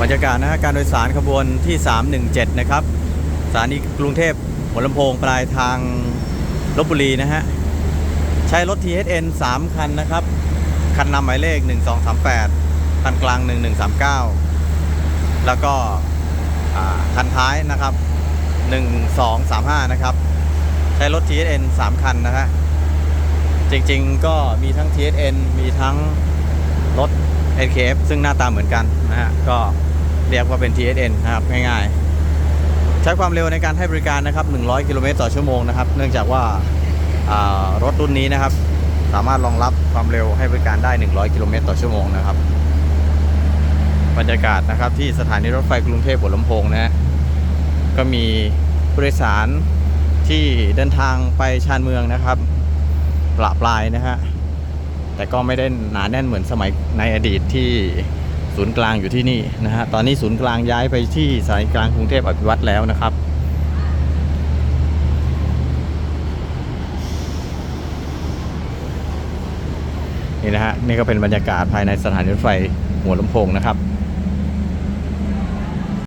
บรรยากาศนะฮะการโดยสารขบวนที่ 317 นะครับสถานีกรุงเทพหัวลำโพงปลายทางลบบุรีนะฮะใช้รถ THN 3 คันนะครับ คันนำหมายเลข 1238 คันกลาง 1139 แล้วก็คันท้ายนะครับ 1235 นะครับ ใช้รถ THN 3 คันนะฮะจริงๆก็มีทั้ง TSN มีทั้งรถ NKF ซึ่งหน้าตาเหมือนกันนะฮะก็ เรียกว่าเป็น TSN นะครับง่ายๆ ใช้ความเร็วในการให้บริการนะครับ 100 กิโลเมตรต่อชั่วโมงนะครับ เนื่องจากว่ารถรุ่นนี้นะครับ สามารถรองรับความเร็วให้บริการได้ 100 กิโลเมตรต่อชั่วโมงนะครับ บรรยากาศนะครับที่สถานีรถไฟกรุงเทพหัวลำโพงนะฮะก็มีผู้โดยสารที่เดินทางไปชานเมืองนะครับปละปลายนะฮะแต่ก็ไม่ได้หนาแน่นเหมือนสมัยในอดีตที่ ศูนย์กลางอยู่ที่นี่นะฮะตอนนี้ศูนย์กลางย้ายไปที่สายกลางกรุงเทพอภิวัตรแล้วนะครับนี่นะฮะนี่ก็เป็นบรรยากาศภายในสถานีรถไฟหัวลำโพงนะครับ